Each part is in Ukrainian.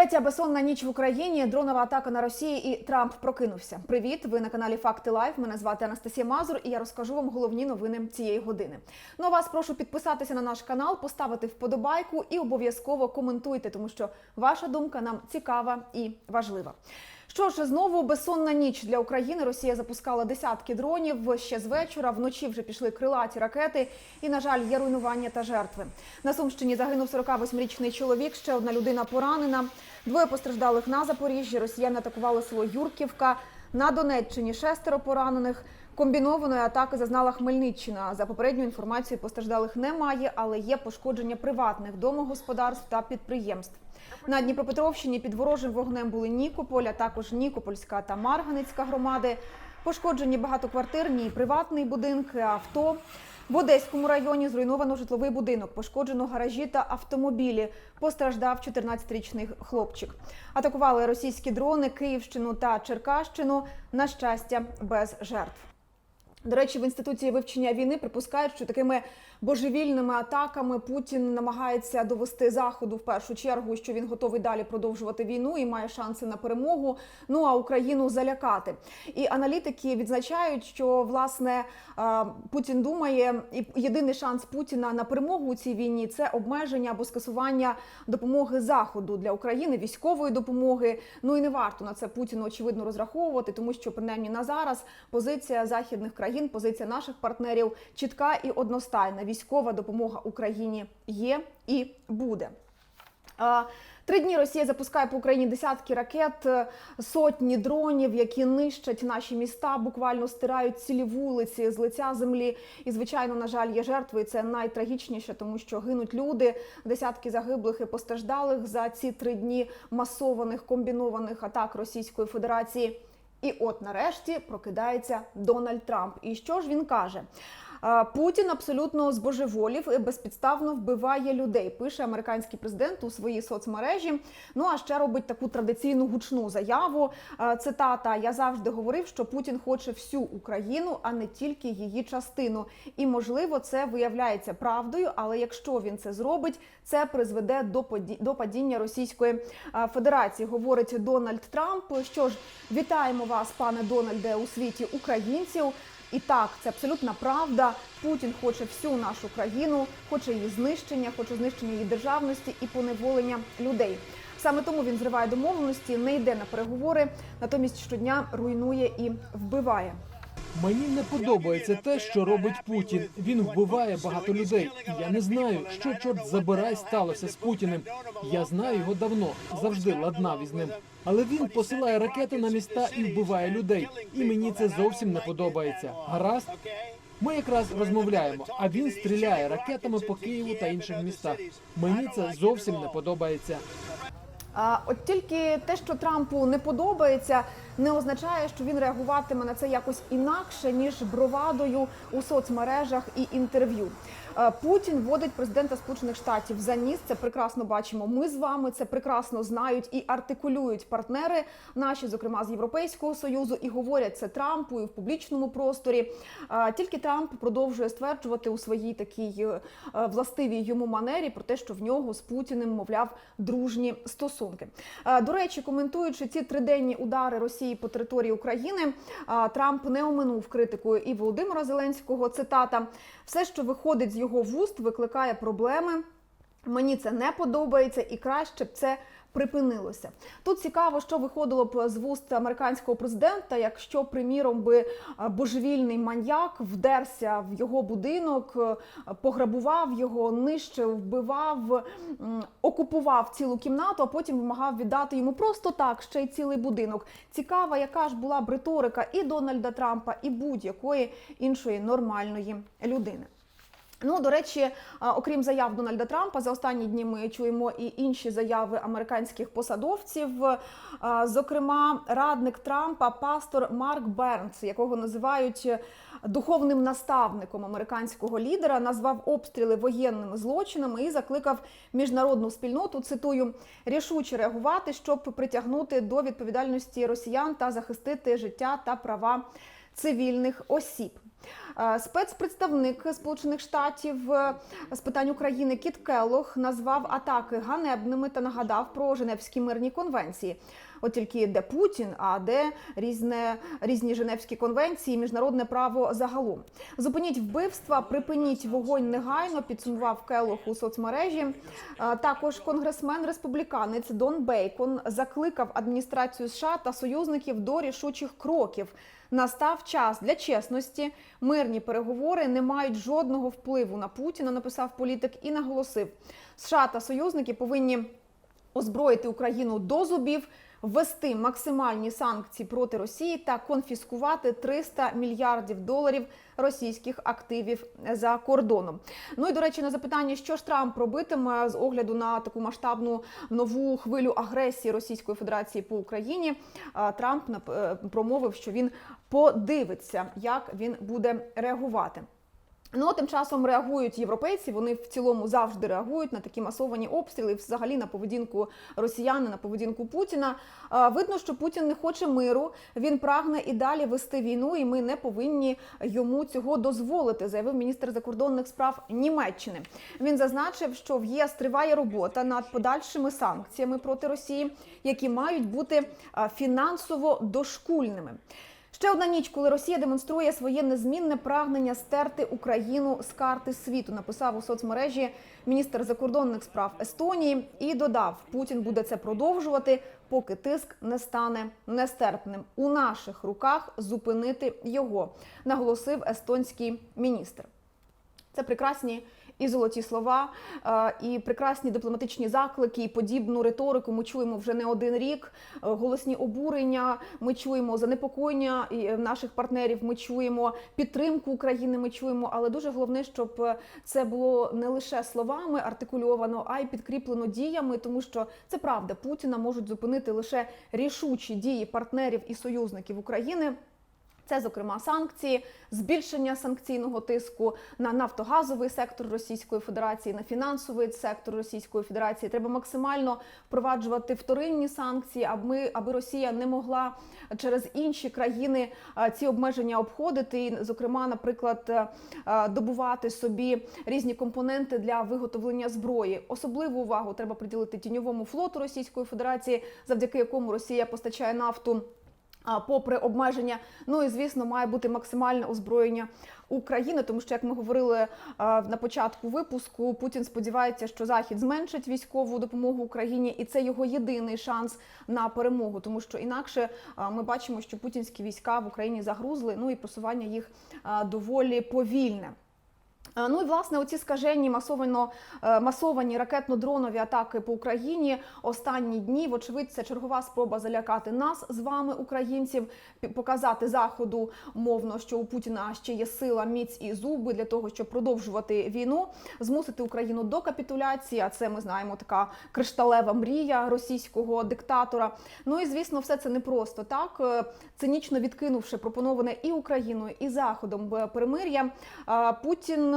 Третя безсонна ніч в Україні, дронова атака на Росії і Трамп прокинувся. Привіт! Ви на каналі Факти Лайв. Мене звати Анастасія Мазур, і я розкажу вам головні новини цієї години. Ну а вас прошу підписатися на наш канал, поставити вподобайку і обов'язково коментуйте, тому що ваша думка нам цікава і важлива. Що ж, знову безсонна ніч для України. Росія запускала десятки дронів ще з вечора. Вночі вже пішли крилаті ракети, і на жаль, є руйнування та жертви. На Сумщині загинув 48-річний чоловік. Ще одна людина поранена. Двоє постраждалих на Запоріжжі. Росіяни атакували село Юрківка. На Донеччині шестеро поранених. Комбінованої атаки зазнала Хмельниччина. За попередньою інформацією постраждалих немає, але є пошкодження приватних домогосподарств та підприємств. На Дніпропетровщині під ворожим вогнем були Нікополь, а також Нікопольська та Марганицька громади. Пошкоджені багатоквартирні і приватні будинки, авто. В Одеському районі зруйновано житловий будинок, пошкоджено гаражі та автомобілі. Постраждав 14-річний хлопчик. Атакували російські дрони Київщину та Черкащину. На щастя, без жертв. До речі, в інституції вивчення війни припускають, що такими божевільними атаками Путін намагається довести заходу в першу чергу, що він готовий далі продовжувати війну і має шанси на перемогу. Ну а Україну залякати. І аналітики відзначають, що власне е, Путін думає, і єдиний шанс Путіна на перемогу у цій війні це обмеження або скасування допомоги заходу для України, військової допомоги. Ну і не варто на це Путіну очевидно розраховувати, тому що принаймні на зараз позиція західних країн, позиція наших партнерів чітка і одностайна. Військова допомога Україні є і буде. Три дні Росія запускає по Україні десятки ракет, е, сотні дронів, які нищать наші міста, буквально стирають цілі вулиці з лиця землі. І звичайно, на жаль, є жертви. Це найтрагічніше, тому що гинуть люди, десятки загиблих і постраждалих за ці три дні масованих комбінованих атак Російської Федерації. І от нарешті прокидається Дональд Трамп. І що ж він каже? Путін абсолютно збожеволів і безпідставно вбиває людей. Пише американський президент у своїй соцмережі. Ну а ще робить таку традиційну гучну заяву. Цитата: Я завжди говорив, що Путін хоче всю Україну, а не тільки її частину. І можливо, це виявляється правдою. Але якщо він це зробить, це призведе до до падіння Російської Федерації. Говорить Дональд Трамп. Що ж, вітаємо вас, пане Дональде, у світі українців. І так, це абсолютна правда. Путін хоче всю нашу країну, хоче її знищення, хоче знищення її державності і поневолення людей. Саме тому він зриває домовленості, не йде на переговори, натомість щодня руйнує і вбиває. Мені не подобається те, що робить Путін. Він вбиває багато людей. Я не знаю, що чорт забирай сталося з Путіним. Я знаю його давно, завжди ладнав із ним. Але він посилає ракети на міста і вбиває людей. І мені це зовсім не подобається. Гаразд, ми якраз розмовляємо, а він стріляє ракетами по Києву та інших містах. Мені це зовсім не подобається. А от тільки те, що Трампу не подобається, не означає, що він реагуватиме на це якось інакше ніж бровадою у соцмережах і інтерв'ю. Е, Путін вводить президента Сполучених Штатів за ніс. Це прекрасно бачимо. Ми з вами це прекрасно знають і артикулюють партнери наші, зокрема з Європейського союзу, і говорять це Трампу і в публічному просторі. Е, Тільки Трамп продовжує стверджувати у своїй такій е, властивій йому манері про те, що в нього з Путіним, мовляв, дружні стосунки. До речі, коментуючи ці триденні удари Росії по території України, Трамп не оминув критикою і Володимира Зеленського. Цитата: все, що виходить з його вуст, викликає проблеми. Мені це не подобається, і краще б це припинилося. Тут цікаво, що виходило б з вуст американського президента, якщо, приміром, би е, божевільний маньяк вдерся в його будинок, е, пограбував його, нищив, вбивав, окупував цілу кімнату, а потім вимагав віддати йому просто так ще й цілий будинок. Цікава, яка ж була б риторика і Дональда Трампа, і будь-якої іншої нормальної людини. Ну, до речі, окрім заяв Дональда Трампа, за останні дні ми чуємо і інші заяви американських посадовців. Зокрема, радник Трампа, пастор Марк Бернс, якого називають духовним наставником американського лідера, назвав обстріли воєнними злочинами і закликав міжнародну спільноту цитую рішуче реагувати, щоб притягнути до відповідальності росіян та захистити життя та права цивільних осіб. Е, Спецпредставник Сполучених Штатів е, з питань України Кіт Келлог назвав атаки ганебними та нагадав про Женевські мирні конвенції. От тільки де Путін, а де різне різні Женевські конвенції, міжнародне право загалом. Зупиніть вбивства, припиніть вогонь негайно. Підсумував Келлог у соцмережі. Також конгресмен республіканець Дон Бейкон закликав адміністрацію США та союзників до рішучих кроків. Настав час для чесності. Мирні переговори не мають жодного впливу на Путіна. Написав політик і наголосив, США та союзники повинні озброїти Україну до зубів, ввести максимальні санкції проти Росії та конфіскувати 300 мільярдів доларів російських активів за кордоном. Ну і до речі, на запитання, що ж Трамп робитиме з огляду на таку масштабну нову хвилю агресії Російської Федерації по Україні, Трамп е, промовив, що він подивиться, як він буде реагувати. Ну, тим часом реагують європейці. Вони в цілому завжди реагують на такі масовані обстріли, взагалі на поведінку росіян, на поведінку Путіна. Видно, що Путін не хоче миру. Він прагне і далі вести війну, і ми не повинні йому цього дозволити, заявив міністр закордонних справ Німеччини. Він зазначив, що в ЄС триває робота над подальшими санкціями проти Росії, які мають бути фінансово дошкульними. Ще одна ніч, коли Росія демонструє своє незмінне прагнення стерти Україну з карти світу, написав у соцмережі міністр закордонних справ Естонії і додав, Путін буде це продовжувати, поки тиск не стане нестерпним. У наших руках зупинити його, наголосив естонський міністр. Це прекрасні і золоті слова, е, і прекрасні дипломатичні заклики, і подібну риторику ми чуємо вже не один рік. Е, Голосні обурення, ми чуємо занепокоєння е, наших партнерів. Ми чуємо підтримку України. Ми чуємо, але дуже головне, щоб це було не лише словами артикульовано, а й підкріплено діями, тому що це правда. Путіна можуть зупинити лише рішучі дії партнерів і союзників України. Це, зокрема, санкції, збільшення санкційного тиску на нафтогазовий сектор Російської Федерації, на фінансовий сектор Російської Федерації. Треба максимально впроваджувати вторинні санкції, аби аби Росія не могла через інші країни ці обмеження обходити. І, зокрема, наприклад, е, добувати собі різні компоненти для виготовлення зброї. Особливу увагу треба приділити тіньовому флоту Російської Федерації, завдяки якому Росія постачає нафту. Попри обмеження, ну і звісно, має бути максимальне озброєння України, тому що, як ми говорили а, на початку випуску, Путін сподівається, що Захід зменшить військову допомогу Україні, і це його єдиний шанс на перемогу, тому що інакше ми бачимо, що путінські війська в Україні загрузли, ну і просування їх доволі повільне. Е, Ну і власне оці скажені масовано е, масовані ракетно-дронові атаки по Україні останні дні. Вочевидь, це чергова спроба залякати нас з вами, українців, показати заходу мовно, що у Путіна ще є сила, міць і зуби для того, щоб продовжувати війну, змусити Україну до капітуляції. А це ми знаємо така кришталева мрія російського диктатора. Ну і звісно, все це не просто так. Е, Цинічно відкинувши пропоноване і Україною, і Заходом перемир'я, Путін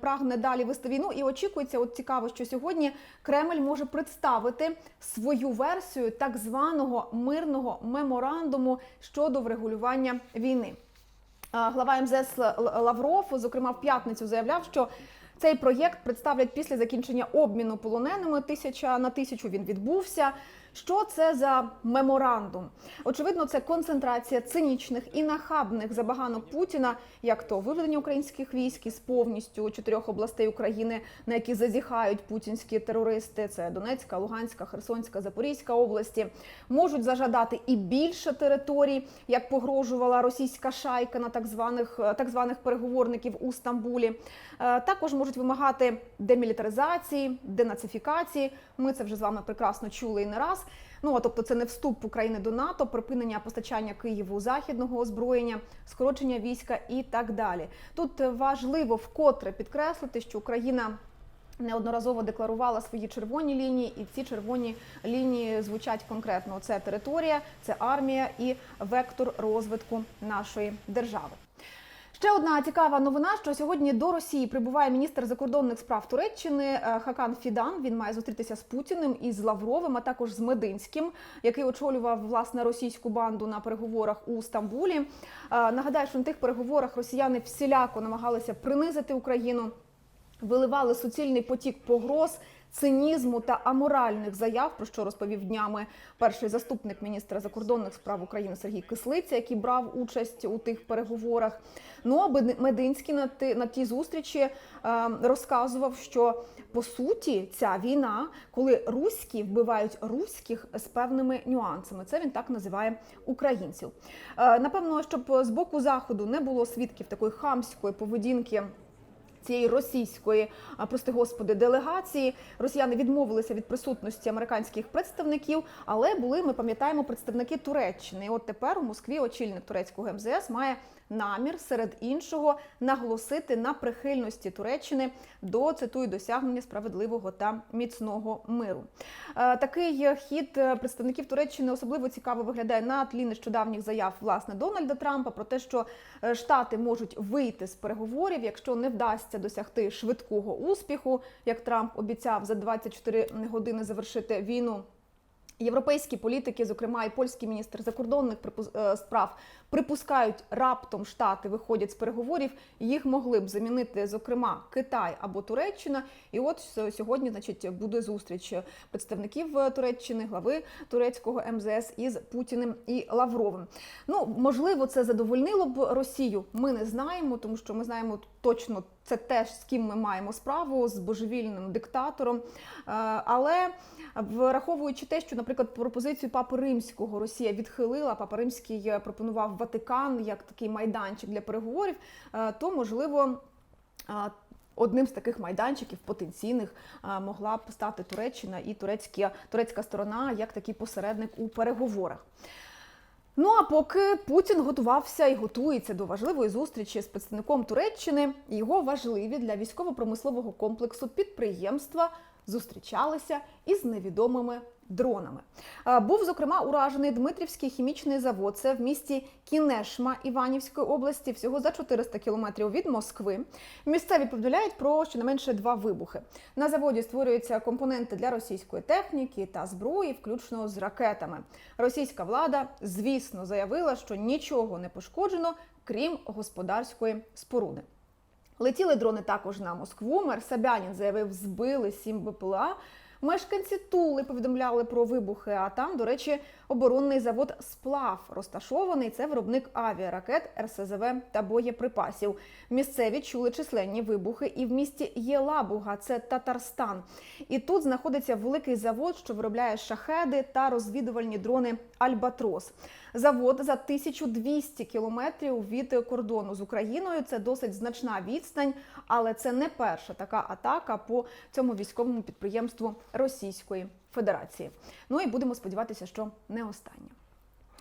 прагне далі вести війну і очікується. От цікаво, що сьогодні Кремль може представити свою версію так званого мирного меморандуму щодо врегулювання війни. Глава МЗС Лавров, зокрема, в п'ятницю заявляв, що цей проєкт представлять після закінчення обміну полоненими тисяча на тисячу. Він відбувся. Що це за меморандум? Очевидно, це концентрація цинічних і нахабних забаганок Путіна, як то виведення українських військ із повністю чотирьох областей України, на які зазіхають путінські терористи. Це Донецька, Луганська, Херсонська, Запорізька області. Можуть зажадати і більше територій, як погрожувала російська шайка на так званих так званих переговорників у Стамбулі. Е, Також можуть вимагати демілітаризації, денацифікації. Ми це вже з вами прекрасно чули і не раз. Ну а тобто, це не вступ України до НАТО, припинення постачання Києву західного озброєння, скорочення війська і так далі. Тут важливо вкотре підкреслити, що Україна. Неодноразово декларувала свої червоні лінії, і ці червоні лінії звучать конкретно: це територія, це армія і вектор розвитку нашої держави. Ще одна цікава новина, що сьогодні до Росії прибуває міністр закордонних справ Туреччини е, Хакан Фідан. Він має зустрітися з Путіним і з Лавровим, а також з Мединським, який очолював власне російську банду на переговорах у Стамбулі. Е, Нагадаю, що на тих переговорах росіяни всіляко намагалися принизити Україну, виливали суцільний потік погроз. Цинізму та аморальних заяв, про що розповів днями перший заступник міністра закордонних справ України Сергій Кислиця, який брав участь у тих переговорах. Ну а Мединський на ті, на тій зустрічі е, розказував, що по суті ця війна, коли руські вбивають руських з певними нюансами. Це він так називає українців. Е, напевно, щоб з боку заходу не було свідків такої хамської поведінки цієї російської, прости господи, делегації. Росіяни відмовилися від присутності американських представників, але були, ми пам'ятаємо, представники Туреччини. І от тепер у Москві очільник турецького МЗС має намір серед іншого наголосити на прихильності Туреччини до цитую досягнення справедливого та міцного миру. Е, Такий хід е, представників Туреччини особливо цікаво виглядає на тлі нещодавніх заяв власне Дональда Трампа про те, що е, Штати можуть вийти з переговорів, якщо не вдасться досягти швидкого успіху, як Трамп обіцяв за 24 години завершити війну. Європейські політики, зокрема і польський міністр закордонних е, справ, припускають раптом штати виходять з переговорів. Їх могли б замінити, зокрема, Китай або Туреччина. І от сьогодні, значить, буде зустріч представників е, Туреччини, глави турецького МЗС із Путіним і Лавровим. Ну можливо, це задовольнило б Росію. Ми не знаємо, тому що ми знаємо точно це теж з ким ми маємо справу з божевільним диктатором. Е, Але враховуючи те, що, наприклад, пропозицію Папи Римського Росія відхилила, Папа Римський е, пропонував Ватикан як такий майданчик для переговорів, е, то можливо. Одним з таких майданчиків потенційних могла б стати Туреччина і турецькі, турецька сторона як такий посередник у переговорах. Ну а поки Путін готувався і готується до важливої зустрічі з представником Туреччини, його важливі для військово-промислового комплексу підприємства зустрічалися із невідомими дронами. Е, Був зокрема уражений Дмитрівський хімічний завод. Це в місті Кінешма Іванівської області, всього за 400 кілометрів від Москви. Місцеві повідомляють про щонайменше два вибухи. На заводі створюються компоненти для російської техніки та зброї, включно з ракетами. Російська влада, звісно, заявила, що нічого не пошкоджено, крім господарської споруди. Летіли дрони також на Москву. Мер Собянін заявив, збили сім БПЛА. Мешканці Тули повідомляли про вибухи. А там, до речі, оборонний завод Сплав розташований. Це виробник авіаракет, РСЗВ та боєприпасів. Місцеві чули численні вибухи і в місті Єлабуга, це Татарстан. І тут знаходиться великий завод, що виробляє шахеди та розвідувальні дрони Альбатрос. Завод за 1200 кілометрів від кордону з Україною. Це досить значна відстань, але це не перша така атака по цьому військовому підприємству Російської Федерації. Ну і будемо сподіватися, що не остання.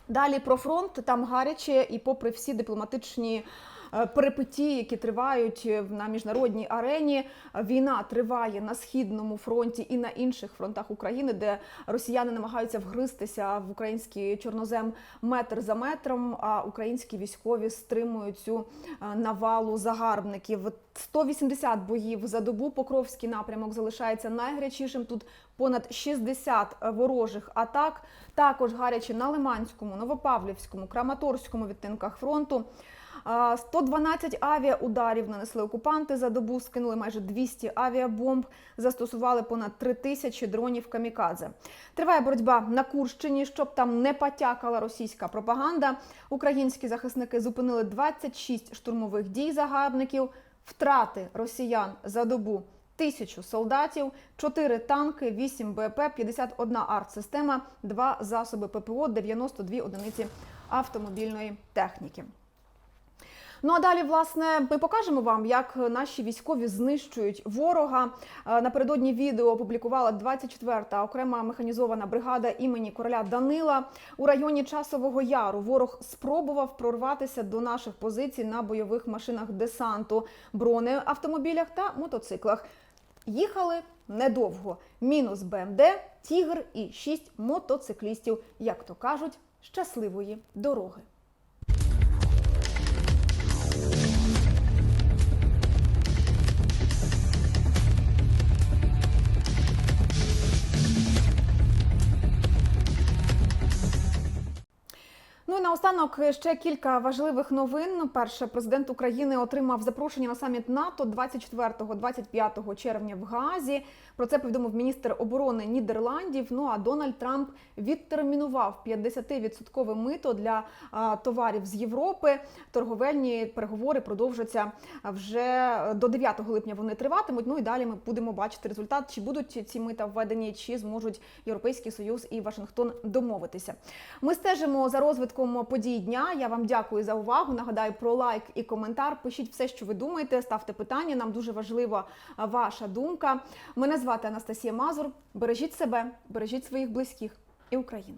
Далі про фронт там гаряче, і попри всі дипломатичні е, перипетії, які тривають е, на міжнародній арені, війна триває на східному фронті і на інших фронтах України, де росіяни намагаються вгристися в український чорнозем метр за метром. А українські військові стримують цю е, навалу загарбників. 180 боїв за добу. Покровський напрямок залишається найгарячішим. Тут понад 60 ворожих атак. Також гаряче на Лиманському, Новопавлівському, Краматорському відтинках фронту. А, 112 авіаударів нанесли окупанти за добу, скинули майже 200 авіабомб, застосували понад 3 тисячі дронів камікадзе. Триває боротьба на Курщині, щоб там не потякала російська пропаганда. Українські захисники зупинили 26 штурмових дій загарбників, втрати росіян за добу. Тисячу солдатів, 4 танки, 8 БП, 51 артсистема, 2 засоби ППО, 92 одиниці автомобільної техніки. Ну а далі, власне, ми покажемо вам, як наші військові знищують ворога. Е, Напередодні відео опублікувала 24-та окрема механізована бригада імені короля Данила. У районі Часового Яру ворог спробував прорватися до наших позицій на бойових машинах десанту, бронеавтомобілях та мотоциклах. Їхали недовго. Мінус БМД, Тігр і шість мотоциклістів, як то кажуть, щасливої дороги. Наостанок ще кілька важливих новин. Перше, президент України отримав запрошення на саміт НАТО 24-25 червня в Гаазі. Про це повідомив міністр оборони Нідерландів. Ну а Дональд Трамп відтермінував 50% мито для а, товарів з Європи. Торговельні переговори продовжаться вже до 9 липня. Вони триватимуть. Ну і далі ми будемо бачити результат, чи будуть ці мита введені, чи зможуть Європейський Союз і Вашингтон домовитися. Ми стежимо за розвитком подій дня. Я вам дякую за увагу. Нагадаю про лайк і коментар. Пишіть все, що ви думаєте, ставте питання. Нам дуже важлива ваша думка. Мене звати Анастасія Мазур. Бережіть себе, бережіть своїх близьких і Україну.